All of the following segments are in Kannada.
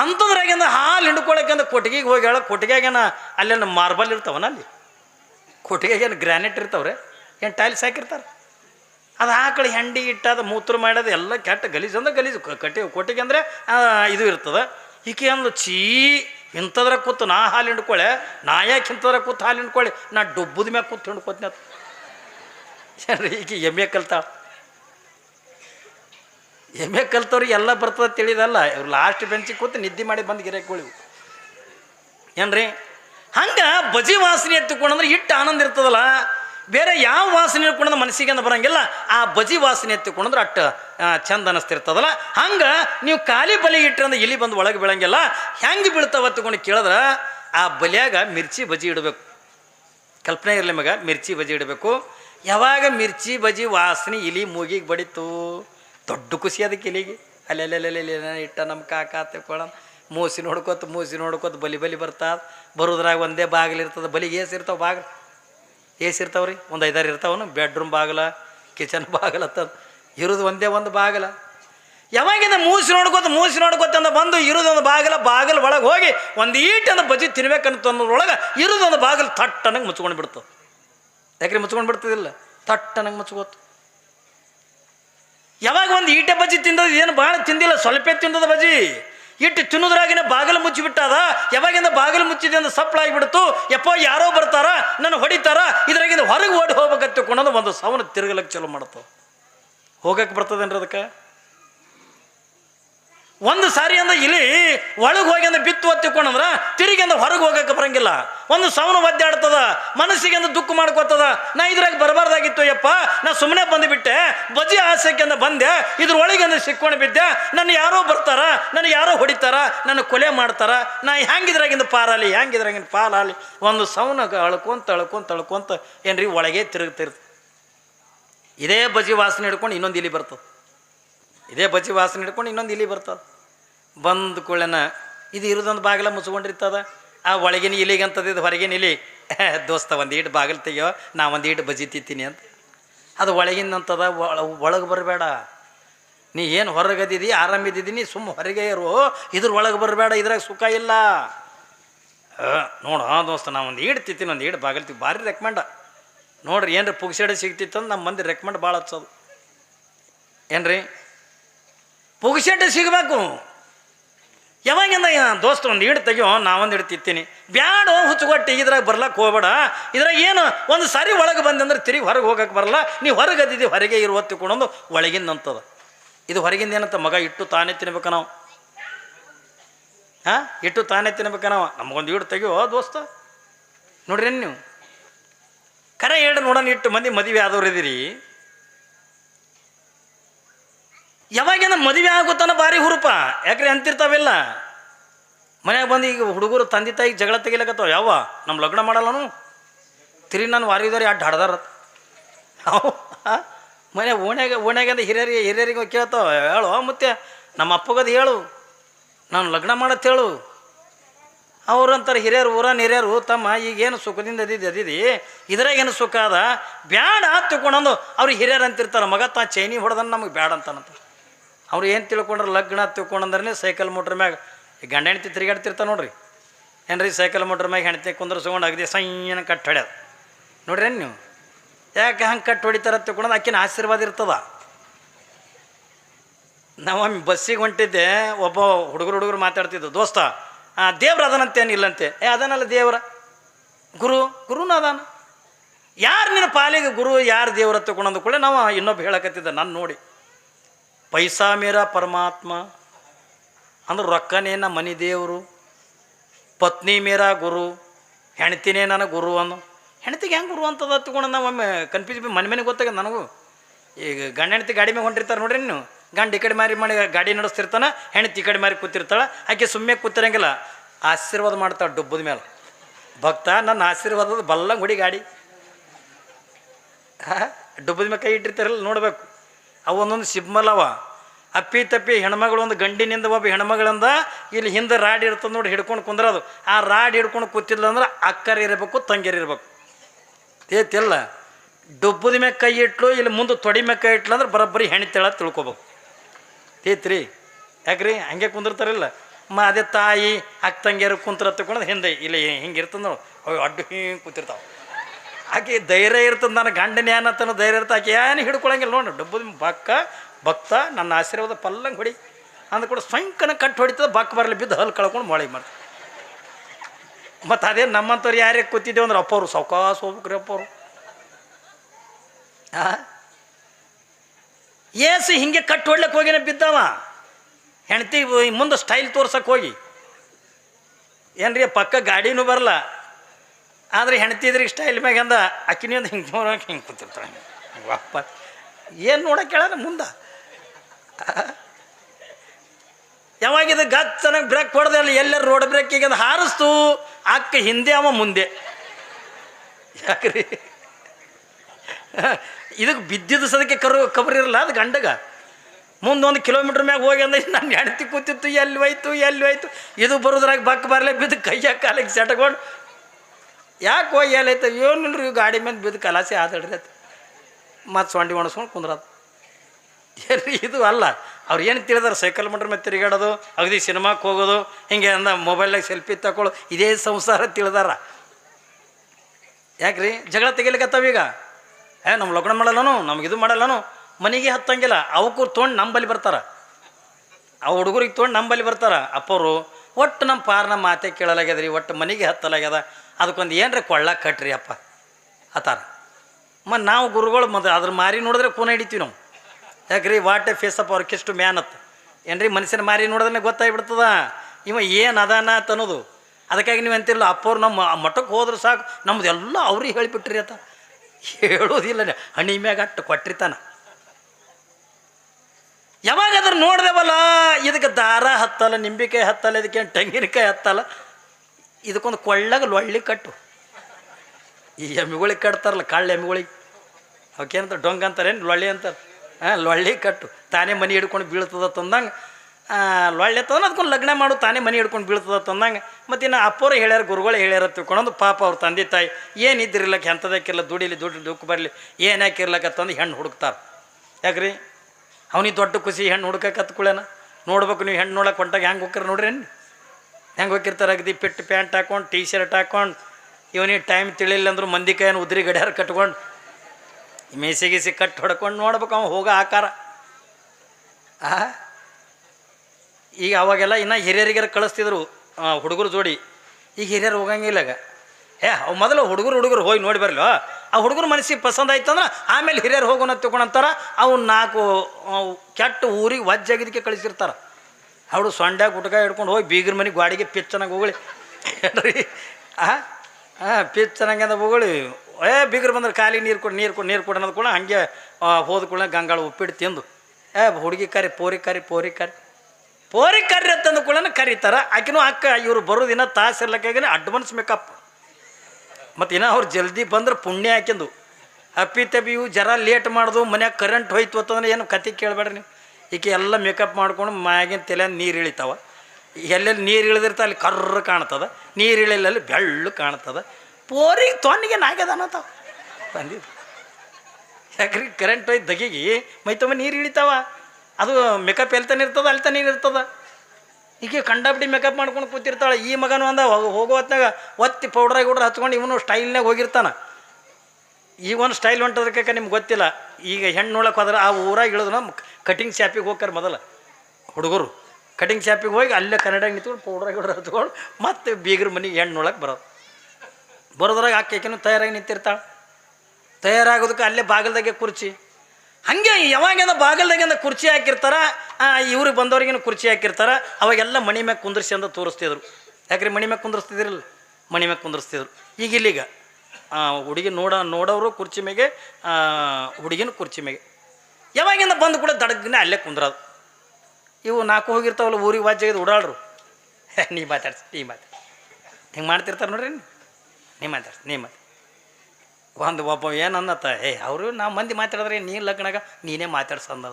ಅಂಥದ್ರಾಗಿಂದ ಹಾಲು ಹಿಂಡ್ಕೊಳಕಂದ ಕೊಟ್ಟಿಗೆಗೆ ಹೋಗಿ ಹೇಳ ಕೊಟ್ಟಿಗೆಗೇನ ಅಲ್ಲೇನು ಮಾರ್ಬಲ್ ಇರ್ತಾವನ ಅಲ್ಲಿ? ಕೊಟ್ಟಿಗೆಗೇನು ಗ್ರಾನೈಟ್ ಇರ್ತಾವ್ರೆ? ಏನು ಟೈಲ್ಸ್ ಹಾಕಿರ್ತಾರೆ? ಅದು ಆಕಳು ಹೆಂಡಿ ಇಟ್ಟದ ಮೂತ್ರ ಮಾಡೋದು ಎಲ್ಲ ಕೆಟ್ಟ ಗಲೀಜು ಅಂದ್ರೆ ಗಲೀಜು. ಕಟ್ಟಿ ಕೊಟ್ಟಿಗೆ ಅಂದರೆ ಇದು ಇರ್ತದೆ. ಈಕೆ ಅಂದ್ಲು ಚೀ ಇಂಥದ್ರ ಕೂತು ನಾ ಹಾಲು ಹಿಂಡ್ಕೊಳೆ, ನಾ ಯಾಕೆ ಇಂಥದ್ರ ಕೂತು ಹಾಲು ಹಿಂಡ್ಕೊಳ್ಳಿ ನಾ ಡುಬ್ಬದ ಮ್ಯಾಗ ಕೂತು ಹಿಂಡ್ಕೊತೀನಿ ಅದು. ಈಕೆ ಎಮ್ಮೆ ಕಲ್ತಾಳ. ಎಮ್ಮೆ ಕಲ್ತವ್ರಿಗೆ ಎಲ್ಲ ಬರ್ತದೆ ತಿಳಿದಲ್ಲ ಇವ್ರು ಲಾಸ್ಟ್ ಬೆಂಚಿಗೆ ಕೂತು ನಿದ್ದೆ ಮಾಡಿ ಬಂದು ಗಿರಾಕಿಗಳು ಏನ್ರಿ? ಹಂಗೆ ಬಜಿ ವಾಸನೆ ಎತ್ತಿಕೊಂಡಂದ್ರೆ ಇಟ್ಟು ಆನಂದ ಇರ್ತದಲ್ಲ, ಬೇರೆ ಯಾವ ವಾಸನೆ ಇಟ್ಕೊಂಡ್ರೆ ಮನಸ್ಸಿಗೆ ಅಂತ ಬರಂಗಿಲ್ಲ, ಆ ಬಜಿ ವಾಸನೆ ಎತ್ತಿಕೊಂಡ್ರೆ ಅಟ್ಟ ಚಂದ ಅನಿಸ್ತಿರ್ತದಲ್ಲ. ಹಂಗೆ ನೀವು ಖಾಲಿ ಬಲಿ ಇಟ್ಟರೆ ಇಲಿ ಬಂದು ಒಳಗೆ ಬೀಳಂಗಿಲ್ಲ, ಹೆಂಗೆ ಬೀಳ್ತಾವ ತಗೊಂಡು ಕೇಳಿದ್ರೆ, ಆ ಬಲಿಯಾಗ ಮಿರ್ಚಿ ಬಜಿ ಇಡಬೇಕು. ಕಲ್ಪನೆ ಇರಲಿ ಮಗ, ಮಿರ್ಚಿ ಬಜಿ ಇಡಬೇಕು. ಯಾವಾಗ ಮಿರ್ಚಿ ಬಜಿ ವಾಸನೆ ಇಲಿ ಮೂಗಿಗೆ ಬಡಿತು? ದೊಡ್ಡ ಖುಷಿ ಅದಕ್ಕೆ ಇಲ್ಲಿಗೆ ಅಲ್ಲೆಲ್ಲೆಲ್ಲೆಲ್ಲಿ ಇಟ್ಟ ನಮ್ಮ ಕಾಕ ತಿಳ್ಕೊಳ ಮೂಸಿ ನೋಡ್ಕೊತ ಮೂಸಿ ನೋಡ್ಕೊತ ಬಲಿ ಬಲಿ ಬರ್ತಾ ಬರೋದ್ರಾಗ ಒಂದೇ ಬಾಗಿಲು ಇರ್ತದೆ ಬಲಿಗೆ ಏಸಿರ್ತಾವೆ ಬಾಗಿಲು. ಏಸಿರ್ತಾವೆ ರೀ? ಒಂದು ಐದಾರು ಇರ್ತಾವನು ಬೆಡ್ರೂಮ್ ಬಾಗಿಲ, ಕಿಚನ್ ಬಾಗಿಲ ಅಂತ ಇರೋದು ಒಂದೇ ಒಂದು ಬಾಗಿಲ. ಯಾವಾಗಿಂದ ಮೂಸಿ ನೋಡ್ಕೊತ ಮೂಸಿ ನೋಡ್ಕೊತ ಅಂದ ಬಂದು ಇರೋದೊಂದು ಬಾಗಿಲ, ಬಾಗಿಲು ಒಳಗೆ ಹೋಗಿ ಒಂದು ಈಟನ್ನು ಬಜ್ಜಿ ತಿನ್ಬೇಕಂತ ಅನ್ನೋದ್ರೊಳಗೆ ಇರೋದೊಂದು ಬಾಗಿಲು ತಟ್ಟನಂಗೆ ಮುಚ್ಕೊಂಡು ಬಿಡ್ತು. ಯಾಕ್ರಿ ಮುಚ್ಕೊಂಡು ಬಿಡ್ತದಿಲ್ಲ? ತಟ್ಟನಂಗೆ ಮುಚ್ಕೋತು. ಯಾವಾಗ ಒಂದು ಈಟೆ ಬಜ್ಜಿ ತಿಂದದ ಏನು ಭಾಳ ತಿಂದಿಲ್ಲ, ಸ್ವಲ್ಪ ತಿಂದದ ಬಜ್ಜಿ. ಇಟ್ಟು ತಿನ್ನೋದ್ರಾಗಿನ ಬಾಗಿಲು ಮುಚ್ಚಿಬಿಟ್ಟದ, ಯಾವಾಗಿಂದ ಬಾಗಿಲು ಮುಚ್ಚಿದೆ ಅಂತ ಸಪ್ಪಳಾಗಿಬಿಡ್ತು ಯಪ್ಪೋ ಯಾರೋ ಬರ್ತಾರ, ನನ್ನ ಹೊಡಿತಾರ, ಇದ್ರಾಗಿಂದ ಹೊರಗೆ ಓಡಿ ಹೋಗ್ಬೇಕಂತ ತಿಳ್ಕೊಂಡು ಒಂದು ಸವನ ತಿರುಗಲಕ್ಕೆ ಚಲೋ ಮಾಡ್ತವೆ ಹೋಗಕ್ಕೆ ಬರ್ತದೇನ್ರಿ ಅದಕ್ಕೆ? ಒಂದು ಸಾರಿ ಅಂದ ಇಲಿ ಒಳಗೆ ಹೋಗಿ ಅಂದ್ರೆ ಬಿತ್ತು ಒತ್ತಿಕೊಂಡಂದ್ರ ತಿರುಗಿ ಅಂದ್ರೆ ಹೊರಗೆ ಹೋಗಕ್ಕೆ ಬರಂಗಿಲ್ಲ. ಒಂದು ಸವನ ಒದ್ದಾಡ್ತದ, ಮನಸ್ಸಿಗೆ ಅಂದ್ರೆ ದುಃಖ ಮಾಡ್ಕೋತದ, ನಾ ಇದ್ರಾಗ ಬರಬಾರ್ದಾಗಿತ್ತು ಯಪ್ಪ, ನಾ ಸುಮ್ಮನೆ ಬಂದುಬಿಟ್ಟೆ, ಬಜಿ ಆಸೆಗೆ ಅಂದ ಬಂದೆ ಇದ್ರ ಒಳಗೆ ಅಂದ ಸಿಕ್ಕೊಂಡು ಬಿದ್ದೆ, ನನ್ನ ಯಾರೋ ಬರ್ತಾರ, ನನ್ನ ಯಾರೋ ಹೊಡಿತಾರ, ನನ್ನ ಕೊಲೆ ಮಾಡ್ತಾರ, ನಾ ಹೆಂಗಿದ್ರಾಗಿಂದ ಪಾರಾಲಿ ಹೆಂಗಿದ್ರಾಗಿಂದ ಪಾಲಾಲಿ, ಒಂದು ಸೌನ ಅಳ್ಕೊಂತ ಅಳ್ಕೊಂತ ಅಳ್ಕೊಂತ ಏನ್ರಿ ಒಳಗೆ ತಿರುಗ್ತಿರ್ತ. ಇದೇ ಬಜಿ ವಾಸನೆ ಹಿಡ್ಕೊಂಡು ಇನ್ನೊಂದು ಇಲ್ಲಿ ಬರ್ತದೆ. ಇದೇ ಬಜ್ಜಿ ವಾಸನೆ ಹಿಡ್ಕೊಂಡು ಇನ್ನೊಂದು ಇಲಿ ಬರ್ತದೆ. ಬಂದ ಕೂಡಲೇನ ಇದು ಇರೋದೊಂದು ಬಾಗಿಲ ಮುಚ್ಕೊಂಡಿರ್ತದ ಆ ಒಳಗಿನ ಇಲಿಗೆ ಇದು ಹೊರಗಿನ ಇಲಿ. "ಏ, ದೋಸ್ತ ಒಂದು ಈಟು ಬಾಗಿಲು ತೆಗಿಯೋ ನಾ ಒಂದು ಈಟು ಬಜ್ಜಿ ತಿಂತೀನಿ ಅಂತ. ಅದು ಒಳಗಿನಂತದ ಒಳಗೆ ಬರಬೇಡ. ನೀ ಏನು ಹೊರಗದಿದಿ ಆರಾಮಿದ್ದೀನಿ ಸುಮ್ಮ ಹೊರಗೆ ಇರು. ಇದ್ರ ಒಳಗೆ ಬರಬೇಡ ಇದ್ರಾಗ ಸುಖ ಇಲ್ಲ. ನೋಡು ಹಾಂ ದೋಸ್ತ ನಾ ಒಂದು ಈಡು ತಿಂತೀನಿ ಒಂದು ಈಡು ಬಾಗಿಲು ತಿ ಭಾರಿ ರೆಕಮೆಂಡ ನೋಡ್ರಿ ಏನ್ರಿ ಪುಗ್ಸೆಡೆ ಸಿಗ್ತಿತ್ತು ನಮ್ಮ ಮಂದಿ ರೆಕಮೆಂಡ್ ಭಾಳ ಹಚ್ಚೋದು. ಏನ್ರಿ? ಪುಗ್ಸೆಟ್ಟೆ ಸಿಗಬೇಕು. ಯಾವಾಗಿಂದ ದೋಸ್ತ ಒಂದು ಹಿಡ್ ತೆಗಿಯೋ ನಾ ಒಂದು ಈಡು ತಿತ್ತೀನಿ ಬ್ಯಾಡ ಹುಚ್ಚುಗೊಟ್ಟಿ ಇದ್ರಾಗ ಬರ್ಲಕ್ಕೆ ಹೋಗ್ಬೇಡ. ಇದ್ರಾಗ ಏನು ಒಂದು ಸಾರಿ ಒಳಗೆ ಬಂದಂದ್ರೆ ತಿರುಗಿ ಹೊರಗೆ ಹೋಗಕ್ಕೆ ಬರಲ್ಲ. ನೀವು ಹೊರಗೆ ಹೊರಗೆ ಇರುವತ್ತಿ ತಿಳ್ಕೊಂಡೊಂದು ಒಳಗಿಂದ ಅಂತದ. ಇದು ಹೊರಗಿಂದ ಏನಂತ ಮಗ ಇಟ್ಟು ತಾನೇ ತಿನ್ಬೇಕು ನಾವು. ಹಾಂ? ಇಟ್ಟು ತಾನೇ ತಿನ್ಬೇಕು ನಾವು. ನಮಗೊಂದು ಹಿಡ್ ತೆಗಿಯೋ ದೋಸ್ತ. ನೋಡ್ರಿ ನೀವು? ಕರೆ ಹೇಳಿ ನೋಡೋಣ ಇಟ್ಟು ಮಂದಿ ಮದುವೆ ಆದವ್ರು ಇದೀರಿ ಯಾವಾಗಿನ ಮದುವೆ ಆಗುತ್ತಾನ ಭಾರಿ ಹುರುಪ. ಯಾಕ್ರಿ ಅಂತಿರ್ತಾವೆಲ್ಲ? ಮನೆಗೆ ಬಂದು ಈಗ ಹುಡುಗರು ತಂದೆ ತಾಯಿಗೆ ಜಗಳ ತೆಗಿಲಕತ್ತಾವ. ಯಾವ? ನಮ್ಮ ಲಗ್ನ ಮಾಡಲ್ಲನು? ತಿರಿ ನಾನು ವಾರಿದಾರೆ ಅಡ್ಡ ಹಡ್ದಾರ. ಅವು ಮನೆ ಓಣೆಗೆ ಓಣ್ಯಾಗಂದ ಹಿರಿಯರಿಗೆ ಹಿರಿಯರಿಗೆ ಕೇಳ್ತಾವ. ಹೇಳು ಮತ್ತೆ ನಮ್ಮ ಅಪ್ಪಗದು ಹೇಳು. ನಾನು ಲಗ್ನ ಮಾಡತ್ತೆ ಹೇಳು. ಅವ್ರು ಅಂತಾರೆ ಹಿರಿಯರು, ಊರನ್ ಹಿರಿಯರು, ತಮ್ಮ ಈಗೇನು ಸುಖದಿಂದ ಅದಿದ್ದು ಅದಿದಿ ಇದ್ರಾಗೇನು ಸುಖ ಅದ? ಬ್ಯಾಡ ತಿಳ್ಕೊಂಡಂದು ಅವ್ರು ಹಿರಿಯರು ಅಂತಿರ್ತಾರೆ. ಮಗ ತಾ ಚೈನಿ ಹೊಡೆದನ್ ನಮಗೆ ಬ್ಯಾಡ ಅಂತಾನಂತ. ಅವ್ರು ಏನು ತಿಳ್ಕೊಂಡ್ರೆ ಲಗ್ನ ತಿಳ್ಕೊಂಡಂದ್ರೆ ಸೈಕಲ್ ಮೋಟ್ರ್ ಮ್ಯಾಗ ಗಂಡ ಹೆಣ್ತಿ ತಿರುಗಾಡ್ತಿರ್ತಾವೆ ನೋಡ್ರಿ. ಏನ್ರಿ ಸೈಕಲ್ ಮೋಟ್ರ್ ಮ್ಯಾಗ ಹೆಣ್ತಿ ಕುಂದ್ರಸ್ಕೊಂಡು ಅಗದಿ ಸೈನ ಕಟ್ ಹೊಡ್ಯೋದು. ನೋಡ್ರಿ ಏನು ನೀವು? ಯಾಕೆ ಹಂಗೆ ಕಟ್ ಹೊಡಿತಾರ ತಿಳ್ಕೊಂಡ್ರೆ ಆಕಿನ ಆಶೀರ್ವಾದ ಇರ್ತದ? ನಾವೊಮ್ಮೆ ಬಸ್ಸಿಗೆ ಹೊಂಟಿದ್ದೆ, ಒಬ್ಬ ಹುಡುಗರು ಹುಡುಗರು ಮಾತಾಡ್ತಿದ್ದು ದೋಸ್ತ, ಆ, ದೇವ್ರ ಅದನಂತೇನು ಇಲ್ಲಂತೆ ಏ, ಅದನಲ್ಲ ದೇವ್ರ. ಗುರು, ಗುರುನ ಅದಾನ. ಯಾರು ನಿನ್ನ ಪಾಲಿಗೆ ಗುರು, ಯಾರು ದೇವ್ರ? ತಗೊಂಡು ಕೂಡ ನಾವು ಇನ್ನೊಬ್ಬ ಹೇಳಕತ್ತಿದ್ದ, ನಾನು ನೋಡಿ. ಪೈಸಾ ಮೇರ ಪರಮಾತ್ಮ, ಅಂದ್ರೆ ರೊಕ್ಕನೇ ನಮ್ಮ ಮನೆ ದೇವರು, ಪತ್ನಿ ಮೇರ ಗುರು ಹೆಣ್ತಿನೇ ನನ್ನ ಗುರು ಅನ್ನು ಹೆಣ್ತಿಗೆ ಹೆಂಗೆ ಗುರು ಅಂತದ ತಗೊಂಡು ನಾವು ಒಮ್ಮೆ ಕನ್ಫ್ಯೂಸ್ ಮನೆ ಮನೆ ಗೊತ್ತಾಗ ನನಗೂ? ಈಗ ಗಂಡ ಹೆಣ್ತಿ ಗಾಡಿ ಮೇಲೆ ಹೊಂಟಿರ್ತಾರೆ ನೋಡ್ರಿ ನೀವು. ಗಂಡ ಈ ಕಡೆ ಮಾರಿ ಮಾಡಿ ಗಾಡಿ ನಡೆಸ್ತಿರ್ತಾನೆ ಹೆಣ್ತಿ ಈ ಕಡೆ ಮಾರಿ ಕೂತಿರ್ತಾಳೆ, ಆಕೆ ಸುಮ್ಮನೆ ಕೂತಿರಂಗಿಲ್ಲ. ಆಶೀರ್ವಾದ ಮಾಡ್ತಾಳೆ ಡುಬ್ಬದ ಮೇಲೆ ಭಕ್ತ ನನ್ನ ಆಶೀರ್ವಾದದ ಬಲ್ಲಂಗ ಹೊಡಿ ಗಾಡಿ. ಹಾಂ? ಡುಬ್ಬದ ಮೇಲೆ ಕೈ ಇಟ್ಟಿರ್ತಾರಲ್ಲ ನೋಡ್ಬೇಕು. ಅವು ಸಿಬ್ಮಲವ ಅಪ್ಪಿ ತಪ್ಪಿ ಹೆಣ್ಮಗಳು ಒಂದು ಗಂಡಿನಿಂದ ಒಬ್ಬ ಹೆಣ್ಮಗಳಿಂದ ಇಲ್ಲಿ ಹಿಂದೆ ರಾಡ್ ಇರ್ತದೆ ನೋಡಿ ಹಿಡ್ಕೊಂಡು ಕುಂದ್ರದು. ಆ ರಾಡ್ ಹಿಡ್ಕೊಂಡು ಕೂತಿಲ್ಲ ಅಂದ್ರೆ ಅಕ್ಕರ್ ಇರಬೇಕು, ತಂಗಿಯರ್ ಇರಬೇಕು. ತೇತಿಲ್ಲ ಡುಬ್ಬದ ಮ್ಯಾಗ ಕೈ ಇಟ್ಲು, ಇಲ್ಲಿ ಮುಂದೆ ತೊಡಿ ಮ್ಯಾಗ ಕೈ ಇಟ್ಲು ಅಂದ್ರೆ ಬರೋಬ್ಬರಿ ಹೆಣ್ತಿಳ ತಿಳ್ಕೊಬೇಕು. ತೇತ್ರಿ ಯಾಕ್ರಿ? ಹಂಗೆ ಕುಂದಿರ್ತಾರಿಲ್ಲ. ಮ ಅದೇ ತಾಯಿ, ಅಕ್ಕ ತಂಗಿಯರು ಕುಂತ್ರ ತಗೊಂಡು ಹಿಂದೆ, ಇಲ್ಲಿ ಹಿಂಗೆ ಇರ್ತದ ನೋಡಿ. ಅಡ್ಡು ಹಿಂಗೆ ಕೂತಿರ್ತಾವೆ. ಆಕೆ ಧೈರ್ಯ ಇರ್ತದೆ ನನ್ನ ಗಂಡನ ಏನತ್ತನೋ ಧೈರ್ಯ ಇರ್ತದೆ, ಆಕೆ ಏನು ಹಿಡ್ಕೊಳಂಗಿಲ್ಲ ನೋಡಿ ಡಬ್ಬದ ಬಕ್ಕ ಭಕ್ತ, ನನ್ನ ಆಶೀರ್ವಾದ ಪಲ್ಲಂಗೆ ಹೊಡಿ. ಅಂದ ಕೂಡ ಸ್ವಯಂಕನ ಕಟ್ಟು ಹೊಡಿತದೆ ಬಕ್ಕ ಬರಲಿ ಬಿದ್ದು ಹಲ್ಲು ಕಳ್ಕೊಂಡು ಮೊಳೆ ಮಾಡ್ತಾರೆ ಮತ್ತು ಅದೇ ನಮ್ಮಂಥವ್ರು ಯಾರ್ಯಾರು ಕೂತಿದ್ದೇವೆ ಅಂದ್ರೆ ಅಪ್ಪವ್ರು ಸೌಕಾಸ ಹೋಗ್ಬೇಕ್ರಿ ಅಪ್ಪವ್ರು. ಏಸು ಹಿಂಗೆ ಕಟ್ಟು ಹೊಡ್ಲಿಕ್ಕೆ ಹೋಗಿನ ಬಿದ್ದವ. ಹೆಂಡ್ತಿ ಮುಂದೆ ಸ್ಟೈಲ್ ತೋರ್ಸಕ್ಕೆ ಹೋಗಿ. ಏನ್ರಿ ಪಕ್ಕ ಗಾಡಿನೂ ಬರಲ್ಲ ಆದರೆ ಹೆಣ್ತಿದ್ರಿಗೆ ಸ್ಟೈಲ್ ಮ್ಯಾಗೆ ಅಂದ, ಅಕ್ಕಿನಿ ಒಂದು ಹಿಂಗೆ ನೋಡೋಕೆ ಹಿಂಗೆ ಕೂತಿರ್ತಾಳೆ. ವಾಪ ಏನು ನೋಡೋಕೆ ಹೇಳ ಮುಂದೆ. ಯಾವಾಗಿದು ಗಚ್ಚನಾಗ ಬ್ರೇಕ್ ಹೊಡೆದೆ ಅಲ್ಲಿ ಎಲ್ಲರೂ ರೋಡ್ ಬ್ರೇಕಿಗೆ ಅದು, ಹಾರಿಸ್ತು, ಅಕ್ಕ ಹಿಂದೆ, ಅವ ಮುಂದೆ. ಯಾಕ್ರಿ? ಇದಕ್ಕೆ ಬಿದ್ದಿದ್ದು ಸದಕ್ಕೆ ಕರು, ಕಬರ್ ಇರಲ್ಲ ಅದು ಗಂಡಗ. ಮುಂದೆ ಒಂದು ಕಿಲೋಮೀಟ್ರ್ ಮ್ಯಾಗ ಹೋಗಿ ಅಂದ್ರೆ ನಾನು ಹೆಂಡತಿ ಕೂತಿತ್ತು, ಎಲ್ಲಿ ಹೋಯ್ತು ಎಲ್ಲಿ ಹೋಯ್ತು? ಇದು ಬರೋದ್ರಾಗ ಬಕ್ ಬರಲೇ ಬಿದ್ದು ಕೈಯ ಕಾಲಿಗೆ ಸೆಟ್ಕೊಂಡು ಯಾಕೆ ಹೋಗಿ ಎಲ್ಲೈತೆ ಏನಿಲ್ರಿ ಗಾಡಿ ಮೇಲೆ ಬಿದ್ದು ಕಲಾಸಿ ಆತಾಡ್ರಿ ಅದು ಮತ್ತು ಸೊಂಡಿ ಒಣಸ್ಕೊಂಡು ಕುಂದ್ರದು ಎಲ್ಲಿ ಇದು ಅಲ್ಲ, ಅವ್ರು ಏನು ತಿಳಿದಾರೆ ಸೈಕಲ್ ಮಟ್ರ ಮೇಲೆ ತಿರುಗಾಡೋದು, ಅಗದಿ ಸಿನಿಮಾಕ್ಕೆ ಹೋಗೋದು, ಹಿಂಗೆ ಅಂದ ಮೊಬೈಲ್ನಾಗ ಸೆಲ್ಫಿ ತಗೊಳ್ಳೋ ಇದೇ ಸಂಸಾರ ತಿಳಿದಾರ. ಯಾಕ್ರಿ? ಜಗಳ ತೆಗಿಲಿಕ್ಕತ್ತವೀಗ ಏ ನಮ್ಮ ಲಗ್ನ ಮಾಡಲ್ಲನು, ನಮ್ಗೆ ಇದು ಮಾಡಲ್ಲನು, ಮನೆಗೆ ಹತ್ತಂಗಿಲ್ಲ ಅವಕ್ಕೂ ತೊಗೊಂಡು ನಂಬಲ್ಲಿ ಬರ್ತಾರ. ಆ ಹುಡುಗರಿಗೆ ತೊಗೊಂಡು ನಂಬಲ್ಲಿ ಬರ್ತಾರ. ಅಪ್ಪವರು, ಒಟ್ಟು ನಮ್ಮ ಪಾರ್ನ ಮಾತೆ ಕೇಳಲಾಗ್ಯದ್ರಿ, ಒಟ್ಟು ಮನೆಗೆ ಹತ್ತಲಾಗ್ಯದ. ಅದಕ್ಕೊಂದು ಏನರ ಕೊಳ್ಳ ಕಟ್ರಿ ಅಪ್ಪ ಆತಾರ ಮತ್ತು ನಾವು ಗುರುಗಳು ಮತ್ತು ಅದ್ರ ಮಾರಿ ನೋಡಿದ್ರೆ ಕೂನ ಹಿಡಿತೀವಿ ನಾವು. ಯಾಕ್ರಿ what a face up orchestra man ಅತ್ತ ಏನ್ರಿ ಮನುಷ್ಯನ ಮಾರಿ ನೋಡಿದ್ರೆ ಗೊತ್ತಾಗ್ಬಿಡ್ತದ? ಇವ ಏನು ಅದಾನ ಅಂತ ಅದಕ್ಕಾಗಿ ನೀವು ಅಂತಿರಲ್ಲ, ಅಪ್ಪವ್ರು ನಮ್ಮ ಮಠಕ್ಕೆ ಹೋದ್ರೆ ಸಾಕು. ನಮ್ದು ಎಲ್ಲ ಅವ್ರಿಗೆ ಹೇಳಿಬಿಟ್ರಿ ಅತ್ತ ಹೇಳೋದಿಲ್ಲ. ಹಣಿ ಮ್ಯಾಗ ಅಟ್ಟು ಕೊಟ್ಟಿರ್ತಾನ ಯಾವಾಗ ಅದ್ರ ನೋಡ್ದೇವಲ್ಲ? ಇದಕ್ಕೆ ದಾರ ಹತ್ತಲ್ಲ, ನಿಂಬಿಕಾಯಿ ಹತ್ತಲ್ಲ, ಇದಕ್ಕೆ ತೆಂಗಿನಕಾಯಿ ಹತ್ತಲ್ಲ. ಇದಕ್ಕೊಂದು ಕೊಳ್ಳಾಗ ಲೊಳ್ಳಿ ಕಟ್ಟು. ಈ ಎಮ್ಮಿಗಳಿಗೆ ಕಟ್ತಾರಲ್ಲ ಕಳ್ಳ ಎಮ್ಮಿಗಳಿಗೆ. ಅವಕ್ಕೇನಂತ ಡೊಂಗ್ ಅಂತಾರೇನು? ಲೊಳ್ಳಿ ಅಂತಾರೆ. ಹಾಂ ಲೊಳ್ಳಿ ಕಟ್ಟು. ತಾನೇ ಮನೆ ಹಿಡ್ಕೊಂಡು ಬೀಳ್ತದ ತಂದಂಗೆ ಲೊಳ್ಳೆ ತಂದ್ರೆ ಅದಕ್ಕೊಂದು ಲಗ್ನ ಮಾಡು, ತಾನೇ ಮನೆ ಹಿಡ್ಕೊಂಡು ಬೀಳ್ತದ ತಂದಂಗೆ. ಮತ್ತು ಇನ್ನು ಅಪ್ಪೋರು ಹೇಳ್ಯಾರ, ಗುರುಗಳು ಹೇಳ್ಯಾರ ತಿಳ್ಕೊಂಡು ಪಾಪ ಅವ್ರ ತಂದೆ ತಾಯಿ, ಏನು ಎಂಥದಕ್ಕಿರಲ್ಲ ದುಡಿಲಿ ದುಡ್ಡು ದುಃಖ ಬರಲಿ. ಏನು ಯಾಕಿರ್ಲಕ್ಕ ತಂದು ಹೆಣ್ಣು ಹುಡುಕ್ತಾರೆ. ಯಾಕ್ರಿ? ಅವನಿಗೆ ದೊಡ್ಡ ಖುಷಿ, ಹೆಣ್ಣು ಹುಡ್ಕಕ್ಕೆ ಹತ್ಕೊಳ್ಳೇನ ನೋಡ್ಬೇಕು, ನೀವು ಹೆಣ್ಣು ನೋಡಕ್ಕೆ ಹೊಂಟಾಗ ಹೆಂಗೆ ಹೋಗ್ರಿ ನೋಡ್ರಿ ಹೆಂಗೆ ಹೋಗಿರ್ತಾರೆ? ಅಗದಿ ಪೆಟ್ಟು ಪ್ಯಾಂಟ್ ಹಾಕೊಂಡು ಟೀ ಶರ್ಟ್ ಹಾಕೊಂಡು, ಇವನಿಗೆ ಟೈಮ್ ತಿಳಿಲ್ಲ ಅಂದ್ರೆ ಮಂದಿ ಕೈಯನ್ನು ಉದ್ರಿ ಗಡಿಯಾರ ಕಟ್ಕೊಂಡು ಮೀಸಿ ಗೀಸಿ ಕಟ್ ಹೊಡ್ಕೊಂಡು ನೋಡ್ಬೇಕು ಅವ ಹೋಗೋ ಆಕಾರ. ಈಗ ಅವಾಗೆಲ್ಲ ಇನ್ನು ಹಿರಿಯರಿಗಾರ ಕಳಿಸ್ತಿದ್ರು ಹುಡುಗರು ಜೋಡಿ. ಈಗ ಹಿರಿಯರು ಹೋಗಂಗಿಲ್ಲ ಹೇ ಏ, ಅವು ಮೊದಲು ಹುಡುಗರು ಹುಡುಗರು ಹೋಗಿ ನೋಡಿ ಬರಲೋ, ಆ ಹುಡುಗರು ಮನಸ್ಸಿಗೆ ಪಸಂದ್ ಆಯ್ತು ಅಂದ್ರೆ ಆಮೇಲೆ ಹಿರಿಯರು ಹೋಗೋಣ ತಿಳ್ಕೊಂಡಂತಾರ ಅವು ನಾಲ್ಕು ಕೆಟ್ಟ ಊರಿಗೆ ವಜ್ಜಾಗಿದ್ದಕ್ಕೆ ಕಳಿಸಿರ್ತಾರೆ. ಅವಳು ಸೊಂಡ್ಯಾಗ ಗುಟ್ಕ ಹಿಡ್ಕೊಂಡು ಹೋಗಿ ಬೀಗ್ರ ಮನೆಗೆ ಗಾಡಿಗೆ ಪಿಚ್ಚನಾಗ ಹೋಗಳಿ ಆ? ಹಾಂ ಪಿಚ್ ಚೆನ್ನಾಗ್ಯದ ಹೋಗಳಿ ಏ, ಬೀಗ್ರು ಬಂದ್ರೆ ಖಾಲಿ ನೀರು ಕೊಡು ನೀರು ಕೊಡು ನೀರು ಕೊಡು ಕೂಡ ಹಾಗೆ ಹೋದ ಕೂಡ ಗಂಗಾಳ ಉಪ್ಪಿಟ್ಟು ತಿಂದು. ಏ, ಹುಡುಗಿ ಕರಿ, ಪೋರಿ ಕರಿ ಪೋರಿ ಕರಿ. ಪೋರಿ ಕರಿ ಅಂತಂದು ಕೂಡ ಕರೀತಾರೆ. ಆಕಿನೂ ಅಕ್ಕ, ಇವರು ಬರೋ ದಿನ ತಾಸು ಇರ್ಲಕ್ಕಾಗಿನ ಅಡ್ವಾನ್ಸ್ ಮೇಕಪ್ ಮತ್ತು ಇನ್ನೂ ಅವ್ರು ಜಲ್ದಿ ಬಂದ್ರೆ ಪುಣ್ಯ ಹಾಕಿಂದು ಅಪ್ಪಿ ತಪ್ಪಿ ಇವು ಜರ ಲೇಟ್ ಮಾಡೋದು, ಮನ್ಯಾಗ ಕರೆಂಟ್ ಹೋಯ್ತು ಅಂತಂದ್ರೆ ಏನು ಕತೆ ಕೇಳಬೇಡ್ರಿ ನೀವು. ಈಕೆ ಎಲ್ಲ ಮೇಕಪ್ ಮಾಡ್ಕೊಂಡು ಮ್ಯಾಗಿನ ತಲೆ ನೀರು ಇಳಿತಾವ. ಎಲ್ಲೆಲ್ಲಿ ನೀರು ಇಳಿದಿರ್ತ ಅಲ್ಲಿ ಕರ್ರ ಕಾಣ್ತದ. ನೀರು ಇಳಿಲ್ಲ ಅಲ್ಲಿ ಬೆಳ್ಳು ಕಾಣ್ತದ. ಪೋರಿಗೆ ತೊನ್ನಿಗೆ ನಾಗ್ಯದನತಾವ ಬಂದಿದ್ದು ಯಾಕ್ರಿ ಕರೆಂಟ್ ಹೋಯ್ ದಗಿಗೆ ಮೈ ತುಂಬ ನೀರು ಇಳಿತಾವ. ಅದು ಮೇಕಪ್ ಎಲ್ಲಿ ತಾನೆ ಇರ್ತದ ಅಲ್ಲಿ ತಾನೇ ಇರ್ತದ. ಈಗ ಕಂಡಾಪಟ್ಟಿ ಮೇಕಪ್ ಮಾಡ್ಕೊಂಡು ಕೂತಿರ್ತಾಳೆ. ಈ ಮಗನು ಅಂದ, ಹೋಗೋ ಹೊತ್ನಾಗ ಒತ್ತಿ ಪೌಡ್ರಾಗಿ ಗಿಡ್ರ ಹಚ್ಕೊಂಡು ಇವನು ಸ್ಟೈಲ್ನಾಗ ಹೋಗಿರ್ತಾನ. ಈಗ ಒಂದು ಸ್ಟೈಲ್ ಹೊಂಟದಕ್ಕೆ ನಿಮ್ಗೆ ಗೊತ್ತಿಲ್ಲ. ಈಗ ಹೆಣ್ಣು ನೋಡಕ್ಕೆ ಹೋದ್ರೆ ಆ ಊರಾಗ ಇಳಿದ್ರು ಕಟಿಂಗ್ ಶಾಪಿಗೆ ಹೋಗ್ತಾರೆ ಮೊದಲು. ಹುಡುಗರು ಕಟಿಂಗ್ ಶಾಪಿಗೆ ಹೋಗಿ ಅಲ್ಲೇ ಕನ್ನಡ ನಿಂತ್ಕೊಂಡು ಪೌಡ್ರ ಗಿಡ್ರ ಹತ್ಕೊಂಡು ಮತ್ತೆ ಬೀಗ್ರ ಮನೆಗೆ ಹೆಣ್ಣು ನೋಡಕ್ಕೆ ಬರೋದು. ಬರೋದ್ರಾಗ ಆಕೆನು ತಯಾರಾಗಿ ನಿಂತಿರ್ತಾಳೆ. ತಯಾರಾಗೋದಕ್ಕೆ ಅಲ್ಲೇ ಬಾಗಿಲ್ದಾಗೆ ಕುರ್ಚಿ. ಹಾಗೆ ಯಾವಾಗಿಂದ ಬಾಗಿಲ್ದಾಗಿಂದ ಕುರ್ಚಿ ಹಾಕಿರ್ತಾರ ಇವ್ರಿಗೆ ಬಂದವ್ರಿಗೇನು ಕುರ್ಚಿ ಹಾಕಿರ್ತಾರ, ಅವಾಗೆಲ್ಲ ಮಣಿ ಮ್ಯಾಗ ಕುಂದ್ರಿಸಿ ಅಂತ ತೋರಿಸ್ತಿದ್ರು. ಯಾಕ್ರಿ ಮಣಿ ಮ್ಯಾಗ ಕುಂದ್ರಿಸ್ತಿದ್ರಲ್ಲ? ಮಣಿ ಮ್ಯಾಗ ಕುಂದ್ರಿಸ್ತಿದ್ರು. ಈಗ ಇಲ್ಲಿಗ ಹುಡುಗಿ ನೋಡ ನೋಡೋರು ಕುರ್ಚಿ ಮ್ಯಾಗೆ ಹುಡುಗಿನ ಕುರ್ಚಿ ಮೇಗೆ ಯಾವಾಗಿಂದ ಬಂದು ಕೂಡ ದಡಗ್ನೆ ಅಲ್ಲೇ ಕುಂದ್ರದು. ಇವು ನಾಲ್ಕು ಹೋಗಿರ್ತಾವಲ್ಲ, ಊರಿಗೆ ವಾಜ್ಯಾಗಿದ್ದು ಓಡಾಡ್ರು. ನೀ ಮಾತಾಡ್ಸಿ ನೀ ಮಾತಾಡ್ಸಿ ಹಿಂಗೆ ಮಾಡ್ತಿರ್ತಾರೆ ನೋಡ್ರಿ ನೀ. ಮಾತಾಡ್ಸಿ, ನೀ ಮಾತು ಒಂದು ಒಬ್ಬ ಏನು ಅನ್ನತ್ತ ಏ ಅವರು ನಾವು ಮಂದಿ ಮಾತಾಡಿದ್ರೆ ನೀ ಲಗ್ನಾಗ ನೀನೇ ಮಾತಾಡ್ಸ ಅಂದ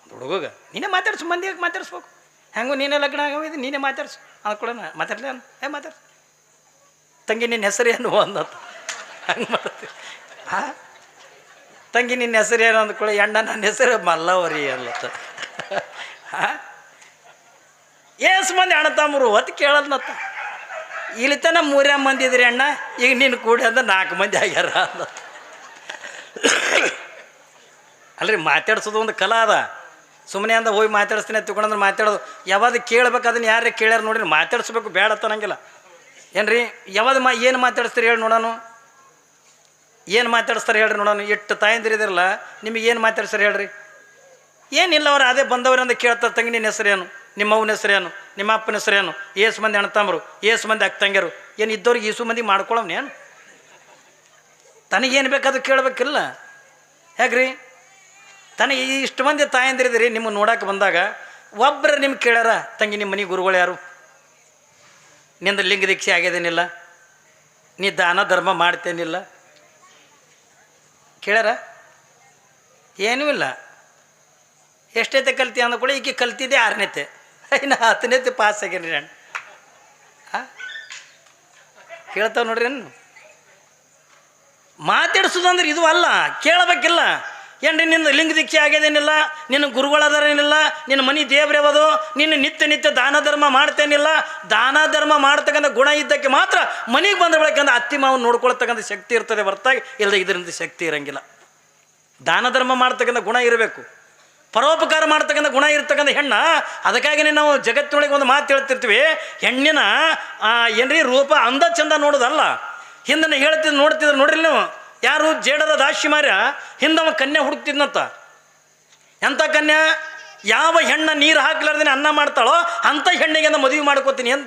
ಒಂದು ಹುಡುಗ ನೀನೇ ಮಾತಾಡ್ಸು ಮಂದಿಗೆ ಮಾತಾಡ್ಸ್ಬೇಕು. ಹೆಂಗೂ ನೀನೇ ಲಗ್ನ ಆಗಿದೆ ನೀನೇ ಮಾತಾಡ್ಸು. ಅಂದ್ಕೊಳ ಮಾತಾಡ್ಲಿ ಅನ್ನ ಏ, ಮಾತಾಡ್ಸು. ತಂಗಿ ನಿನ್ನ ಹೆಸರು ಏನು ಅಂದತ್ತ ಹಂಗೆ ಮಾಡ್ತೀವಿ ಹಾಂ? ತಂಗಿ ನಿನ್ನ ಹೆಸರು ಏನು ಅಂದ್ಕೊಳ್ಳಿ, ಎಣ್ಣ ನನ್ನ ಹೆಸರು ಮಲ್ಲವರಿ ಅಲ್ಲತ್ತ ಹಾಂ? ಏಸ್ ಮಂದಿ ಅಣ್ಣ ತಮ್ಮರು ಹೊತ್ತು ಕೇಳದ್ನತ್ತ ಇಲ್ಲಿ ತನ ಮೂರೇ ಮಂದಿ ಇದ್ರಿ ಅಣ್ಣ, ಈಗ ನೀನು ಕೂಡಿ ಅಂದ್ರೆ ನಾಲ್ಕು ಮಂದಿ ಆಗ್ಯಾರ ಅಂದತ್ತ ಅಲ್ರಿ, ಮಾತಾಡ್ಸೋದು ಒಂದು ಕಲಾ ಅದ. ಸುಮ್ಮನೆ ಅಂದ ಹೋಗಿ ಮಾತಾಡಿಸ್ತೀನಿ ತಿಳ್ಕೊಂಡಂದ್ರೆ ಮಾತಾಡೋದು. ಯಾವಾಗ ಕೇಳ್ಬೇಕು, ಅದನ್ನ ಯಾರೇ ಕೇಳ್ಯಾರ ನೋಡಿ ಮಾತಾಡಿಸ್ಬೇಕು, ಬೇಡ ಅನ್ನಂಗಿಲ್ಲ. ಏನ್ರಿ, ಯಾವ್ದು ಮಾ, ಏನು ಮಾತಾಡಿಸ್ತೀರಿ ಹೇಳಿ ನೋಡೋಣ ಏನು ಮಾತಾಡಿಸ್ತಾರೆ ಹೇಳ್ರಿ ನೋಡೋಣ ಎಷ್ಟು ತಾಯಂದಿರಿದಿರಲ್ಲ ನಿಮಗೆ ಏನು ಮಾತಾಡಿಸ್ತಾರೆ ಹೇಳ್ರಿ. ಏನಿಲ್ಲ ಅವ್ರು ಅದೇ ಬಂದವರಿಂದ ಕೇಳ್ತಾರೆ, ತಂಗಿ ನಿನ್ನ ಹೆಸರೇನು ನಿಮ್ಮ ಅವನ ಹೆಸರೇನು ನಿಮ್ಮ ಅಪ್ಪನ ಹೆಸರೇನು ಏಸು ಮಂದಿ ಅಣ್ಣತಮ್ಮರು ಏಸು ಮಂದಿ ಅಕ್ಕಂಗ್ಯರು ಏನು ಇದ್ದವ್ರಿಗೆ ಈಸು ಮಂದಿ ಮಾಡ್ಕೊಳ್ಳೋನೇನು ತನಗೇನು ಬೇಕಾದ್ರೂ ಕೇಳಬೇಕಿಲ್ಲ. ಹೇಗ್ರಿ? ತನಗೆ ಇಷ್ಟು ಮಂದಿ ತಾಯಂದಿರಿದಿರಿ ನಿಮ್ಮ ನೋಡೋಕೆ ಬಂದಾಗ ಒಬ್ಬರು ನಿಮ್ಗೆ ಕೇಳ್ಯಾರ, ತಂಗಿ ನಿಮ್ಮ ಮನೆ ಗುರುಗಳು ಯಾರು? ನಿಂದ ಲಿಂಗ ದೀಕ್ಷೆ ಆಗ್ಯದೇನಿಲ್ಲ, ನೀ ದಾನ ಧರ್ಮ ಮಾಡ್ತೇನಿಲ್ಲ. ಕೇಳ್ಯಾರ? ಏನೂ ಇಲ್ಲ. ಎಷ್ಟೈತೆ ಕಲ್ತಿ ಅಂದ ಕೂಡ ಈಕೆ ಕಲ್ತಿದ್ದೆ ಆರನೇತೆ. ಇನ್ನು ಹತ್ತನೇತೆ ಪಾಸ್ ಆಗ್ಯಾನ ರೀ ಅಣ್ಣ. ಹಾಂ ಕೇಳ್ತಾವ ನೋಡ್ರಿ ಮಾತಾಡ್ಸೋದಂದ್ರೆ ಇದು ಅಲ್ಲ, ಕೇಳಬೇಕಿಲ್ಲ. ಏನ್ರಿ ನಿನ್ನ ಲಿಂಗ ದೀಕ್ಷೆ ಆಗ್ಯದೇನಿಲ್ಲ? ನಿನ್ನ ಗುರುಗಳಾದರೇನಿಲ್ಲ ನಿನ್ನ ಮನೆ ದೇವ್ರವದು ನಿನ್ನ ನಿತ್ಯ ನಿತ್ಯ ದಾನ ಧರ್ಮ ಮಾಡ್ತೇನಿಲ್ಲ? ದಾನ ಧರ್ಮ ಮಾಡ್ತಕ್ಕಂಥ ಗುಣ ಇದ್ದಕ್ಕೆ ಮಾತ್ರ ಮನೆಗೆ ಬಂದ ಬೆಳಕಂದ ಅತ್ತಿ ಮಾವು ನೋಡ್ಕೊಳ್ತಕ್ಕಂಥ ಶಕ್ತಿ ಇರ್ತದೆ ಹೊರತಾಗಿ. ಇಲ್ಲದೆ ಇದರಿಂದ ಶಕ್ತಿ ಇರಂಗಿಲ್ಲ. ದಾನ ಧರ್ಮ ಮಾಡ್ತಕ್ಕಂಥ ಗುಣ ಇರಬೇಕು. ಪರೋಪಕಾರ ಮಾಡ್ತಕ್ಕಂಥ ಗುಣ ಇರ್ತಕ್ಕಂಥ ಹೆಣ್ಣ, ಅದಕ್ಕಾಗಿನೇ ನಾವು ಜಗತ್ತಿನೊಳಗೆ ಒಂದು ಮಾತು ಹೇಳ್ತಿರ್ತೀವಿ. ಹೆಣ್ಣಿನ ಏನ್ರಿ ರೂಪ ಅಂದ ಚಂದ ನೋಡೋದಲ್ಲ. ಹಿಂದನ ಹೇಳ್ತಿದ್ ನೋಡ್ತಿದ್ರು ನೋಡ್ರಿ ನೀವು? ಯಾರು ಜೇಡರ ದಾಶಿಮಾರ್ಯ ಹಿಂದವ ಕನ್ಯೆ ಹುಡುಕ್ತಿದ್ನಂತ. ಎಂಥ ಕನ್ಯಾ? ಯಾವ ಹೆಣ್ಣ ನೀರು ಹಾಕ್ಲಾರ್ದೇನೆ ಅನ್ನ ಮಾಡ್ತಾಳೋ ಅಂಥ ಹೆಣ್ಣಿಗೆ ಮದುವೆ ಮಾಡ್ಕೋತೀನಿ ಅಂತ